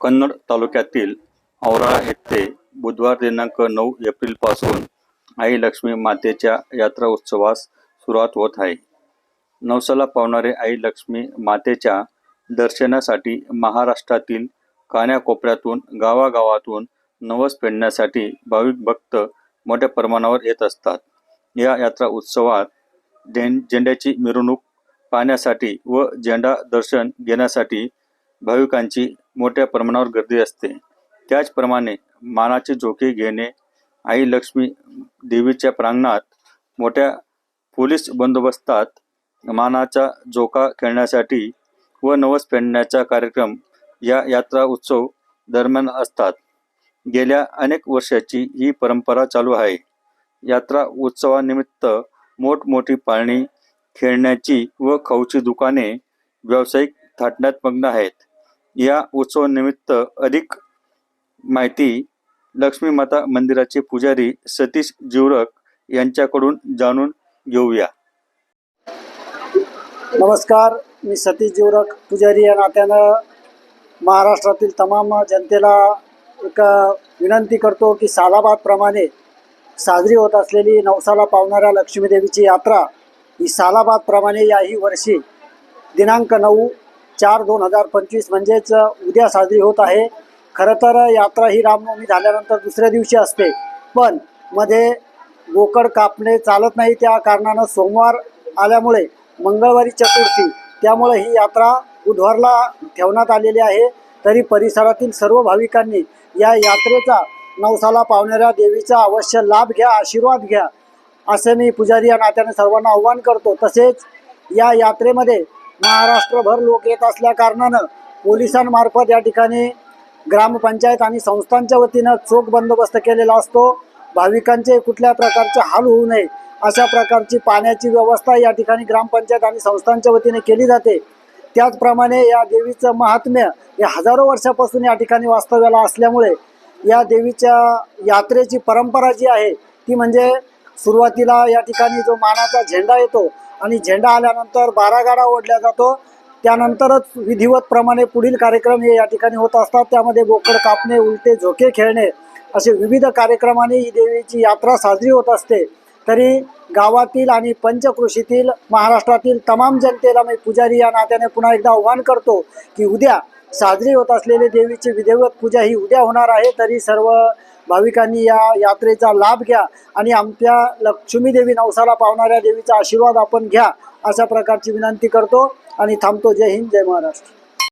कन्नड तालुक्यातील औराळा येथे बुधवार दिनांक नऊ एप्रिलपासून आई लक्ष्मी मातेच्या यात्रा उत्सवास सुरुवात होत आहे. नवसाला पावणारे आई लक्ष्मी मातेच्या दर्शनासाठी महाराष्ट्रातील कान्याकोपऱ्यातून गावागावातून नवस फेडण्यासाठी भाविक भक्त मोठ्या प्रमाणावर येत असतात. या यात्रा उत्सवात झें झेंड्याची मिरवणूक पाहण्यासाठी व झेंडा दर्शन घेण्यासाठी भाविकांची मोठ्या प्रमाणावर गर्दी असते. त्याचप्रमाणे मानाचे झोके घेणे आई लक्ष्मी देवीच्या प्रांगणात मोठ्या पोलीस बंदोबस्तात मानाचा झोका खेळण्यासाठी व नवस फेडण्याचा कार्यक्रम या यात्रा उत्सव दरम्यान असतात. गेल्या अनेक वर्षाची ही परंपरा चालू आहे. यात्रा उत्सवानिमित्त मोठमोठी पाळणी खेळण्याची व खाऊची दुकाने व्यावसायिक थाटण्यात मग्न आहेत. या उत्सवानिमित्त अधिक माहिती लक्ष्मी माता मंदिराचे पुजारी सतीश जिवरक यांच्याकडून जाणून घेऊया. नमस्कार मी सतीश जीवरक पुजारी या नात्यानं महाराष्ट्रातील तमाम जनतेला एक विनंती करतो की सालाबादप्रमाणे साजरी होत असलेली नवसाला पावणाऱ्या लक्ष्मीदेवीची यात्रा ही सालाबादप्रमाणे याही वर्षी दिनांक नऊ चार दोन हजार पंचवीस म्हणजेच उद्या साजरी होत आहे. खरं तर यात्रा ही रामनवमी झाल्यानंतर दुसऱ्या दिवशी असते. पण मध्ये बोकड कापणे चालत नाही त्या कारणानं सोमवार आल्यामुळे मंगळवारी चतुर्थी त्यामुळे ही यात्रा बुधवारला ठेवण्यात आलेली आहे. तरी परिसरातील सर्व भाविकांनी या यात्रेचा नवसाला पावणाऱ्या देवीचा अवश्य लाभ घ्या आशीर्वाद घ्या असं मी पुजारी या नात्याने सर्वांना आव्हान करतो. तसेच या यात्रेमध्ये महाराष्ट्रभर लोक येत असल्या कारणानं पोलिसांमार्फत या ठिकाणी ग्रामपंचायत आणि संस्थांच्या वतीनं चोख बंदोबस्त केलेला असतो. भाविकांचे कुठल्या प्रकारचे हाल होऊ नये अशा प्रकारची पाण्याची व्यवस्था या ठिकाणी ग्रामपंचायत आणि संस्थांच्या वतीने केली जाते. त्याचप्रमाणे या देवीचं महात्म्य हे हजारो वर्षापासून या ठिकाणी वास्तव्याला असल्यामुळे या देवीच्या यात्रेची परंपरा जी आहे ती म्हणजे सुरुवातीला या ठिकाणी जो मानाचा झेंडा येतो आणि झेंडा आल्यानंतर बारा गाडा ओढल्या जातो. त्यानंतरच विधिवत प्रमाणे पुढील कार्यक्रम हे या ठिकाणी होत असतात. त्यामध्ये बोकड कापणे उलटे झोके खेळणे असे विविध कार्यक्रमाने ही देवीची यात्रा साजरी होत असते. तरी गावातील आणि पंचकृषीतील महाराष्ट्रातील तमाम जनतेला मी पुजारी या नात्याने पुन्हा एकदा आव्हान करतो की उद्या साजरी होत असलेली देवीची विधिवत पूजा ही उद्या होणार आहे. तरी सर्व भाविकांनी या यात्रेचा लाभ घ्या आणि आमच्या लक्ष्मी देवी नवसाला पावणाऱ्या देवीचा आशीर्वाद आपण घ्या अशा प्रकारची विनंती करतो आणि थांबतो. जय हिंद जय महाराष्ट्र.